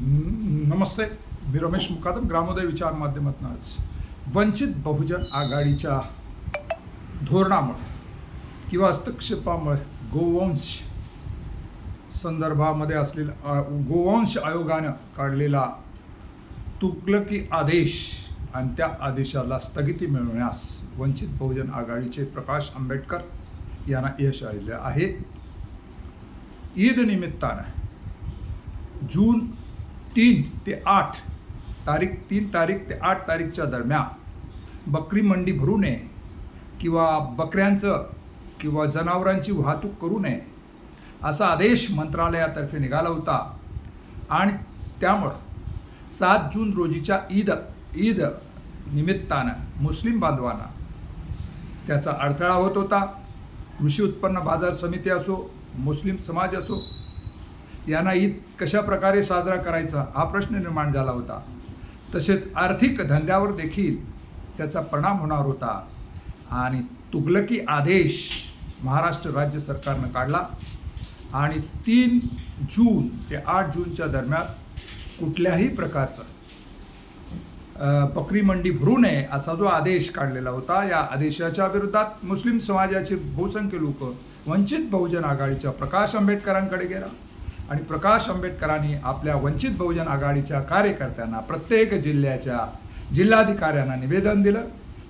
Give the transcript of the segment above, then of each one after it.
नमस्ते मी रमेश मुकादम ग्रामोदय विचार माध्यमातून आज वंचित बहुजन आघाडीच्या धोरणामुळे किंवा हस्तक्षेपामुळे गोवंश संदर्भामध्ये असलेला गोवंश आयोगानं काढलेला तुकलकी आदेश आणि त्या आदेशाला स्थगिती मिळवण्यास वंचित बहुजन आघाडीचे प्रकाश आंबेडकर यांना यश आलेले आहे. ईद निमित्तानं जून तीन ते आठ तारीख तीन तारीख ते आठ तारीखच्या दरम्यान बकरी मंडी भरू नये किंवा बकऱ्यांचं किंवा जनावरांची वाहतूक करू नये असा आदेश मंत्रालयातर्फे निघाला होता. आणि त्यामुळं सात जून रोजीच्या ईद ईद निमित्तानं मुस्लिम बांधवांना त्याचा अडथळा होत होता. कृषी उत्पन्न बाजार समिती असो मुस्लिम समाज असो यांना ईद कशा प्रकारे साजरा करायचा हा प्रश्न निर्माण झाला होता. तसेच आर्थिक धंद्यावर देखील त्याचा परिणाम होणार होता. आणि तुगलकी आदेश महाराष्ट्र राज्य सरकारनं काढला. आणि तीन जून ते आठ जूनच्या दरम्यान कुठल्याही प्रकारचं बकरी मंडी भरू नये असा जो आदेश काढलेला होता या आदेशाच्या विरोधात मुस्लिम समाजाचे बहुसंख्य लोक वंचित बहुजन आघाडीच्या प्रकाश आंबेडकरांकडे गेला. आणि प्रकाश आंबेडकरांनी आपल्या वंचित बहुजन आघाडीच्या कार्यकर्त्यांना प्रत्येक जिल्ह्याच्या जिल्हाधिकाऱ्यांना निवेदन दिलं.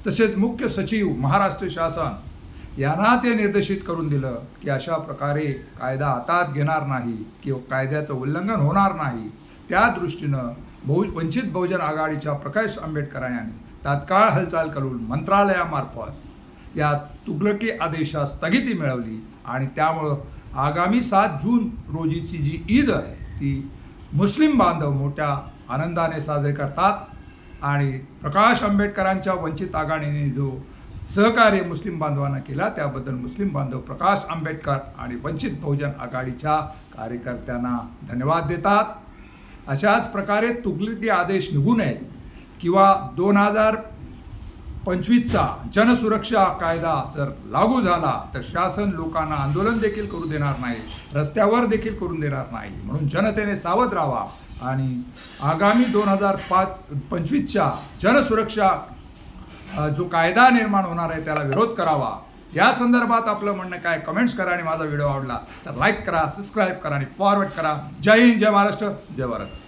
तसेच मुख्य सचिव महाराष्ट्र शासन यांना ते निर्देशित करून दिलं की अशा प्रकारे कायदा हातात घेणार नाही किंवा कायद्याचं उल्लंघन होणार नाही. त्या दृष्टीनं बहु वंचित बहुजन आघाडीच्या प्रकाश आंबेडकर यांनी तात्काळ हालचाल करून मंत्रालयामार्फत या तुगलकी आदेशास स्थगिती मिळवली आणि त्यामुळं आगामी सात जून रोजीची जी ईद आहे ती मुस्लिम बांधव मोठ्या आनंदाने साजरे करतात आणि प्रकाश आंबेडकरांच्या वंचित आघाडीने जो सहकार्य मुस्लिम बांधवांना केला त्याबद्दल मुस्लिम बांधव प्रकाश आंबेडकर आणि वंचित बहुजन आघाडीच्या कार्यकर्त्यांना धन्यवाद देतात. अशाच प्रकारे तुगलकी आदेश निघू नयेत किंवा दोन हजार पंचवीसचा जनसुरक्षा कायदा जर लागू झाला तर शासन लोकांना आंदोलन देखील करू देणार नाही रस्त्यावर देखील करून देणार नाही. म्हणून जनतेने सावध राहावा आणि आगामी दोन हजार पाच पंचवीसच्या जनसुरक्षा जो कायदा निर्माण होणार आहे त्याला विरोध करावा. या संदर्भात आपलं म्हणणं काय? कमेंट्स करा आणि माझा व्हिडिओ आवडला तर लाईक करा सबस्क्राईब करा आणि फॉरवर्ड करा. जय हिंद जय महाराष्ट्र जय भारत.